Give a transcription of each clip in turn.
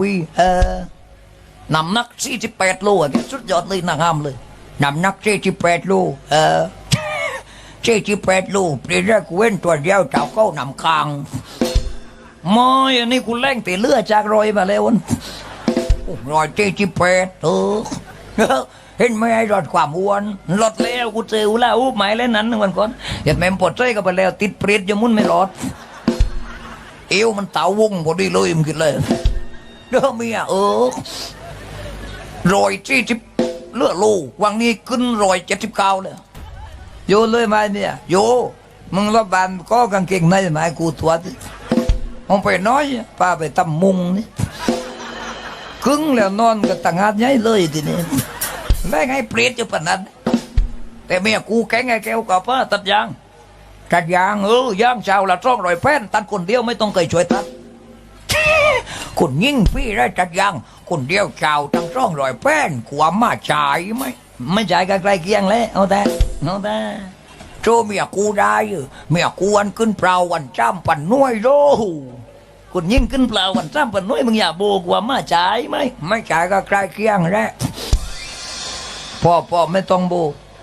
วีเออนำหนักสี่สิบแปดโลอะแกสุดยอดเลยนางงามเลยนำหนักสี่สิบแปดโลเออสี่สิบแปดโลเปลี่ยนแรกเว้นตัวเดียวเจ้าเข้านำคางไม่อันนี้กูแล่งตีเลือดจากรอยมาแล้ววันรอยสี่สิบแปดเออเห็นไหมไอ้รอดความอ้วนรอดแล้วกูเจอแล้วอู้หมายแล้วนั้นหนึ่งวันก่อนเห็นแม่ปวดใจก็ไปแล้ว ติดเปรตยังมุนไม่รอด เอวมันเต่าวงพอดีเลยมันกินเลย เด้อเมียเออรอยสี่สิบเลือดโลวังนี้ขึ้นรอยเจ็ดสิบเก้าเลยโยเลยไหมเนี่ยโยมึงรับบานก็กางเกงในไหมกูตัวดิมองไปน้อยป้าไปตำมุงนี่ครึ่งแล้วนอนก็ต่างหากใหญ่เลยทีนี้แม่งเปรตอยู่ปนนั้นแต่เมียกูแข็งไงแก้วกับป้าตัดยางตัดยางเออยางชาวละจ้องรอยแป้นตัดคนเดียวไม่ต้องเคยช่วยตัด คนยิ่งพี่ได้ตัดยางคนเดียวชาวตั้งจ้องรอยแป้นขวามาจ่ายไหมไม่จ่ายกันไกล้เคียงเลยเอาแต่เอาแต่โจเมียกูได้เมียกูวันขึ้นเปล่าวันจ้ำปันน้วยโลคนยิ่งขึ้นเปล่าวันจ้ำปันน้วยมึงอย่าโบกว่ามาจ่ายไหมไม่จ่ายก็ใกล้เคียงแล้วพ่อพ่อไม่ต้องโบ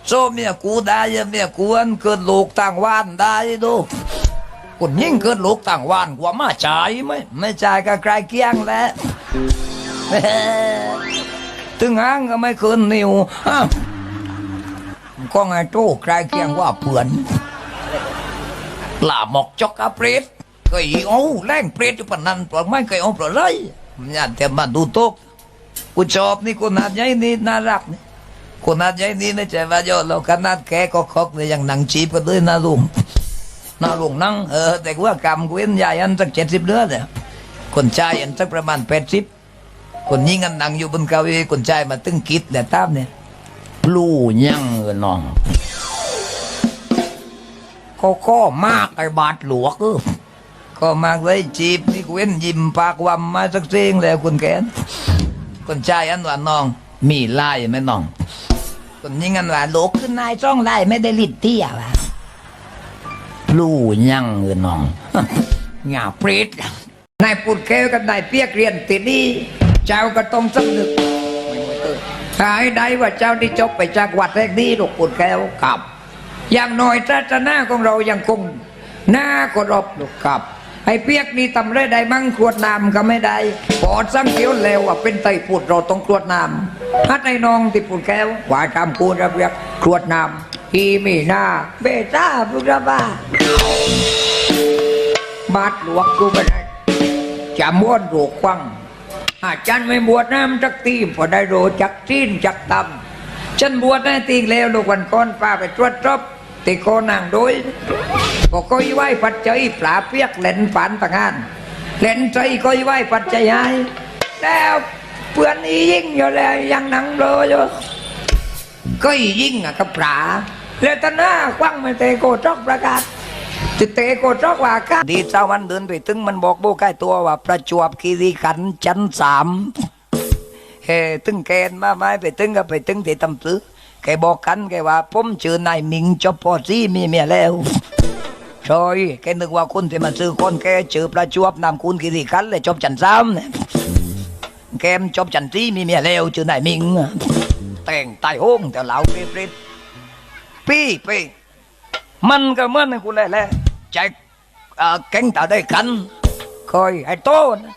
โซเมียกูได้เมียกูอันเกิดลูกต่างวานได้ดู คนยิ่งเกิดลูกต่างวานกว่ามาจ่ายไหมไม่จ่ายก็ไกลเกลียงแล้วถึงห้างก็ไม่คืนนิวก็ไงโต้ไกลเกลียงว่าเผื่อนลาหมอกจอกอาเปรตก็อีโอ้แรงเปรตอยู่ปนนั้นปล่อยไม่เคยเอาปล่อยเลยอย่าแต่มาดูโต๊ะกูชอบนี่คนน่าใหญ่นี่น่ารักนี่คนนัดใหญ่นี่ไม่ใช่ว่าโยเราขนาดแกก็คอกเลยยังนั่งจีบกันเลยนะลุง นะลุงนั่งเออแต่ว่ากำกูเห็นยายอันสักเจ็ดสิบเดือนเนี่ยคนชายอันสักประมาณแปดสิบคนยิงอันนั่งอยู่บนเก้าอี้คนชายมาตึงกิดเนี่ยตามเนี่ยปลู่ยังเออน้องก็ก็มากไอ้บาดหลวกเออก็มากเลยจีบนี่กูเห็นยิ้มปากวำมาสักเสียงแล้วคุณแกนคนชายอันว่าน้อง มีไล่ไหมน้องคนยิงอันว่าโลกขึ้นนายจ้องไล่ไม่ได้ลิดเตี้ยวะ ลู่ยังเออน้องหงาเปรตนายปุดแก้วกับนายเปียกเรียนติดนี่เจ้าก็ต้องสำนึกถ้าให้ได้ว่าเจ้าที่จบไปจากวัดแรกนี้ลูกปุดแก้วกับ อย่างน้อยศาสนาของเรายังคงหน้าก็รบหลูกกับไอ้เปียกนี่ทำได้ได้มั่งขวดน้ำก็ไม่ได้ปอดสังเกียวแล้วว่าเป็นไตปุดเราต้องขวดน้ำฮัดไอ้น้องที่ปุดแก้วว่าทำคูระเบียกขวดน้ำ อีมีหน้าเบต้าพุทธบ้าบาดหลวงกูไม่ได้จะม้วนโรควังอาจารย์ไม่บวชน้ำจักตีมพอได้โรจักจีนจักตำฉันบวชได้ตีแล้วลูกวันก้อนป้าไปตรวจรบตีโกนางโดยก็ก้อยไหวปัจจัยปลาเปียกเล่นฝันต่างานเล่นใจก้อยไหวปัจจัยให้แล้วเพื่อนอียิ่งอยู่แล้วยังนังโลอยู่ก็อียิ่งอะกับปลา แล้วตนน้าควังมาเตโกจอกประกาศจิตเตโกจอกว่ากันดีเจ้ามันเดินไปถึงมันบอกโบใกล้ตัวว่า ประจวบคีรีขันธ์ชั้นสามเฮ้ตึงแกนมาไม่ไปตึงก็ไปตึงที่ตำซื้อแกบอกกันแกว่าผมชื่อนายมิงจบพอซีมีเมียแล้วซอยแกนึกว่าคนที่มาซื้อคนแกชื่อประจวบนามคุณคีรีขันเลยจบชั้นสามเนี่ยแกมจบชั้นสี่มีเมียแล้วชื่อนายมิง แต่งตายโห้งแต่เหล่าเปรต ๆปี้ปี้มันก็เหมือนกูแหละแหละใจเอ่อแก๊งตาได้กันคอยไอ้โตนะ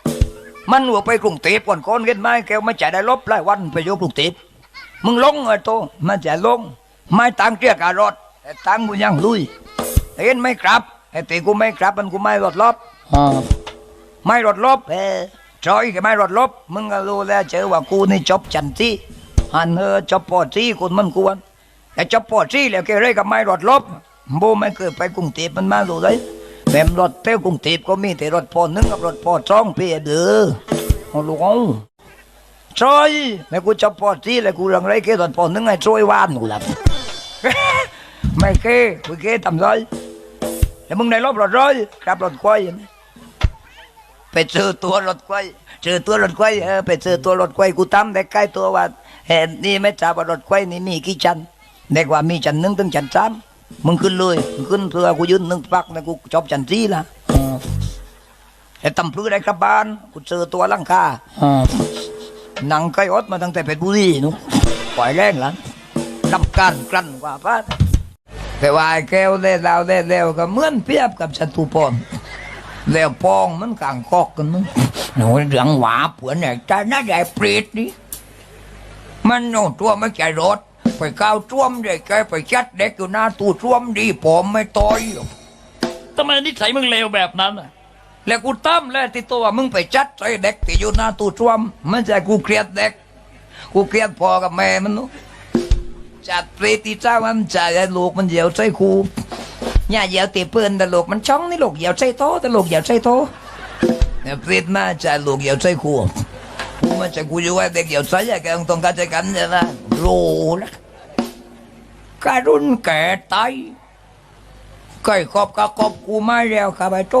มันหัวไปกรุงเทพก่อนคนเห็นไหมแกไม่จ่ายได้ลบหลายวันไปอยู่กรุงเทพมึงลงไอ้โตมันจะลงไม่ตังเรียกอารถแต่ตังกูยังลุยเห็นไหม่กลับไอ้ตีกูไม่กลับมันกูไม่รถลบอ่าไม่รถลบเออจอยก็ไม่รถลบ มึงก็รู้แล้วเจอว่ากูนี่จบจันที่หันเออจบปอที่คนมันควร แต่จบปอซี่แล้วแกเรกับไม่รถลบโบไม่เคยไปกรุงเทพมันมาดูเลยแม่รถเต้กรุงเทพก็มีแต่รถพอหนึ่งกับรถพอสองเพียเด้อเอาลูกเอาซอยแล้วกูจบปอซี่แล้วกูรังไรแกรถพอหนึ่งไอ้ซอยวานกูละไม่เคกูเคทำไรแล้วมึงได้รบรถร้อยครับรถควายไหมไปเจอตัวรถควายเจอตัวรถควายเออไปเจอตัวรถควายกูตั้มแต่ใกล้ตัวว่าเห็นนี่ไม่ทราบว่ารถควายนี่มีกี่ชั้น เด็กว่ามีจันหนึ่งถึงจันสามมึงขึ้นเลยขึ้นเพื่อกูยืนหนึ่งปักนะกูจบจันสี่ละไอ้ตำพลื้ได้กลับบ้านกูเจอตัวลังคาหนังไก่อดมาตั้งแต่เพชรบุรีนุปล่อยแรงหลังดำการกลั่นกว่าป้าแต่ว่าไอ้แก้วเล่ดาวเล่เล้วก็เหมือนเปียบกับชัตุพรแล้วปองมันกลางคอกกันนึงโอ้ยเรื่องหวาผื่อเนี่ยใจน่าใหญ่เปรตนี่มันโน่ตัวไม่ใจรถ ไปก้าวท่วมใหญ่แกไปชัดเด็กอยู่หน้าตู้ท่วมดีผมไม่ต่อยหรอกทำไมนิสัยมึงเลวแบบนั้นน่ะแล้วกูตั้มแล้วที่ตัวมึงไปจัดใส่เด็กที่อยู่หน้าตู้ท่วมมันจะกูเครียดเด็ก กูเครียดพ่อกับแม่มันนู้จัดเปรตที่เจ้ามันจ่ายให้ลูกมันเหยียวใส่คูอย่าเหยียวตีเพื่อนแต่ลูกมันช่องนี่ลูกเหยียวใส่โตะแต่ลูกเหยียวใส่โตะเนี่ยเปรตมาจ่ายลูกเหยียวใส่คูกูมันจะกูอยู่ไว้เด็กเหยียวใส่แกต้องต้องการใจกันใช่ไหมโลละ การุณแก่ตายไก่ขอบกะขอบกูมาแล้วครับไอ้โต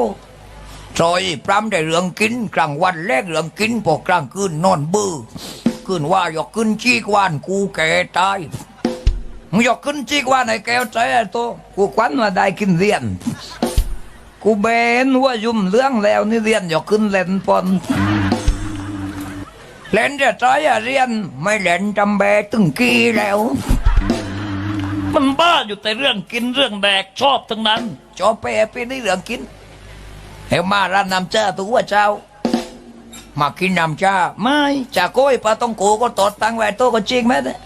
ซอยพรำได้เรื่องกินกลางวันแลกเรื่องกินพอกลางคืนนอนเบื่อคืนว่าอยากขึ้นชีกวานกูแก่ตายมึงอยากขึ้นชีกวานไอ้แก้วใจไอ้โตกูควันมาได้กินเรียนกูเบนว่ายุ่มเรื่องแล้วนี่เรียนอยากขึ้นเล่นปอนเล่นจะใจอะเรียนไม่เล่นจำแบตึงกี้แล้ว มันบ้าอยู่แต่เรื่องกินเรื่องแดกชอบทั้งนั้น จอเปไปในเรื่องกินเฮวมาร้านน้ำจ้าตัวเจ้า มากินน้ำจ้าไม่จะโก้ยปลาต้องโกก็ตอดตังไว้โตก็จริงไหมเนี่ย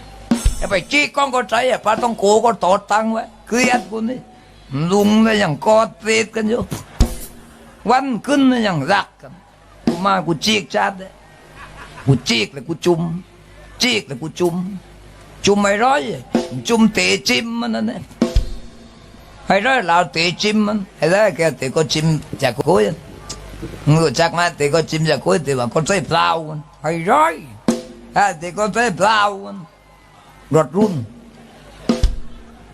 ไปจี้ก้องก็ใจอะปลาต้องโกก็ตอดตังไว้เกลียดกูนี่ลุงเลยย่างกอดตีดกันอยู่ วันขึ้นเลยย่างรักกันกูมากูจีกจัดเลยกูจีกเลยกูจุ่มจีกเลยกูจุ่มจุ่มไม่ร้อย จุ่มเตจิมมันนั่นเองะให้ได้เราเตจิมมันให้ได้แกเตก็จิมจากคุยันงูจักมาเตก็จิมจากกู้เตว่าก็ใช่เปล่าให้ไรเฮ้ยเตก็ใช่เปล่ารถรุ่น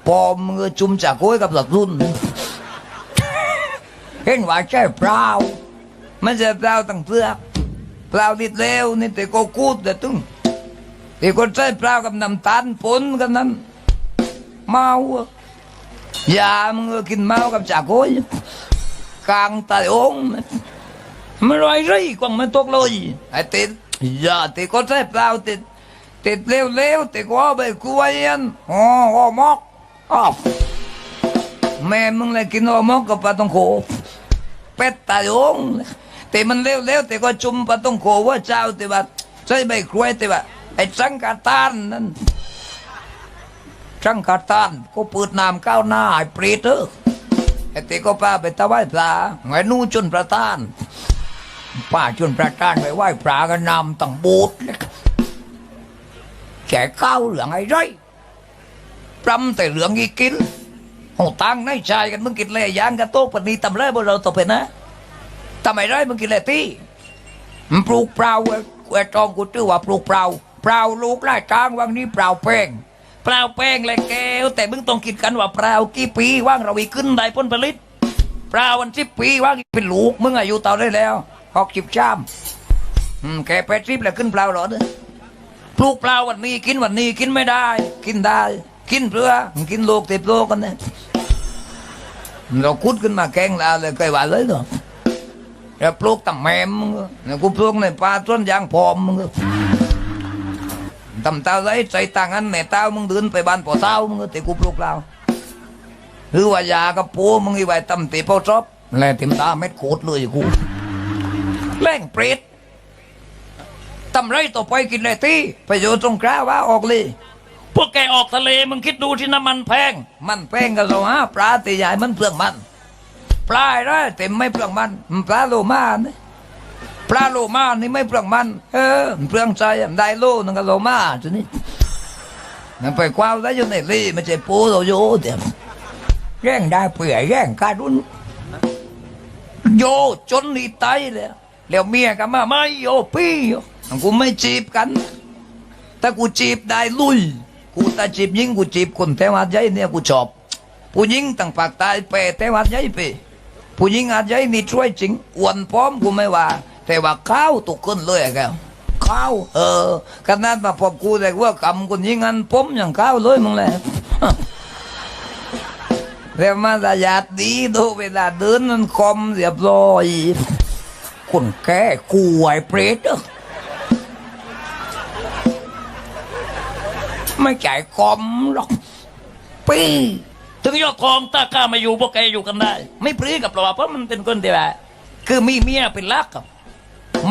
ปอมมึงจุ่มจากกู้กับรถรุ่นเห็นว่าใช่เปล่ามันจะเปล่าตั้งเปล่อกเปล่าดิดเลวนี่เตก็กูดแต่ตึงเตะก็ใช่เปล่ากับน้ำตาลปนกันนั้น เมากับจากโอยกลางตาโองไม่ร้อยไรกว่างมันตกเลยไอ้ติดยาติดก็ใช่เปล่าติดติดเร็วเร็วติดก็เอาไปกล้วยอันอ๋ออ๋อมอกอ๋อแม่มึงเลยกินอ๋อมอกกับปลาต้องโขเป็ดตาโองแต่มันเร็วเร็วแต่ก็จุ่มปลาต้องโขว่าเจ้าแต่ว่าใช่ใบกล้วยแต่ว่าไอ้สังกาตานนั่น สังฆทานก็เปิดนามก้าวหน้าไอ้เปรตเออไอ้เตก็ป้าไปตะไหว้พระไอ้นู่จุนประทาน ป้าจุนประทานไปไหว้พระกันนำตั้งโบูดเลยแก่ข้าวเหลืองไอ้ไรปรำแต่เหลืองอีกินโอ้ตังในชายกันมึงกินเลยยางกันโต๊ะปนีตำเลยบ่เราตบไปนะทำไมไรมึงกินเลยตีมันปลูกเปล่าเว้ยกูไอ้จองกูชื่อว่าปลูกเปล่าเปล่าลูกไล่จางวังนี้เปล่าเพ่ง ปล่าแป้งและแก้ว แต่มึงต้องคิดกันว่าเปล่ากี่ปีว่างเราอีขึ้นได้ผลผลิตเปล่าวันสิบปีว่างเป็นลูกมึงอายุเต่าได้แล้วหกสิบชามอืมแกแปดสิบแล้วขึ้นเปล่าหรอเนี่ยปลูกเปล่าวันนี้กินวันนี้กินไม่ได้ กินได้ กินเพื่อกินโลกติดโลกกันเนี่ยเราคุดขึ้นมาแกงแล้วเลยเคยว่าเลยเหรอแล้วปลูกตั้งแมมมกูปลูกในป่าต้นยางพอมมึง ทำตาไรใจต่างอันแม่เต้ามึงเดินไปบ้านป่อเต้ามึงต่กูปลูกเปล่าหรือว่ายากระปูมึงอีไว้ตำตีเป้าชอบแล้วติมตาเม็ดโคตรเลยกูแรงเปรตทำไรต่อไปกินเลยที่ไปอยู่ตรงกลาว่าออกเลยพวกแกออกทะเลมึงคิดดูที่น้ำมันแพง มันแป้งกับเราฮะปลาตีใหญ่มันเปลืองมันปลาอะไรแต่ไม่เปลืองมันมันปลาโลมาเนี่ย ปลาโลมานี่ไม่เปลืองมัน เออเปลืองใจอะได้โลนึงกับโลมาทีนี้มันไปคว้าได้อยู่ในลีมันจะปูเราโย่เดี๋ยวแย่งได้เปื่อยแย่งการุนโยจนนี่ตายเลยแล้วเมียกับมาไม่โยพี่กูไม่จีบกัน ถ้ากูจีบได้ลุย กูตาจีบยิงกูจีบคนแถวหาดใหญ่เนี่ยกูชอบ ผู้หญิงต่างปากตายเปแต่วัดใหญ่เปผู้หญิงอาใหญ่นี่ช่วยจริงอ้วนพร้อมกูไม่ว่า แต่ว่าข้าวตุกขึ้นเลยอะแกวข้าวเออขนาดมาพบกูแต่ว่ากำคนยิงอันผมอย่างข้าวเลยมึงแหละแล้วมาตาหยาดดีดูเวลาเดินมันคมเรียบร้อยคนแก่กูไอ้เปรตเด้อไม่จ่ายคอมหรอกปีถึงยอดทองตาข้ามาอยู่พวกแกอยู่กันได้ ไม่ปลื้กับเราเพราะมันเป็นคนที่แบบคือมีเมียเป็นหลักครับ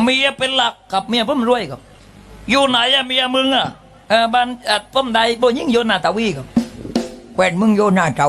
เมียเป็นหลักกับเมียผมรวยครับ อยู่ไหนอะเมียมึงอะเออบ้านอ่อผมใดโบยิ่งโยนนาตาวีครับแขวนมึงโยนาตาวี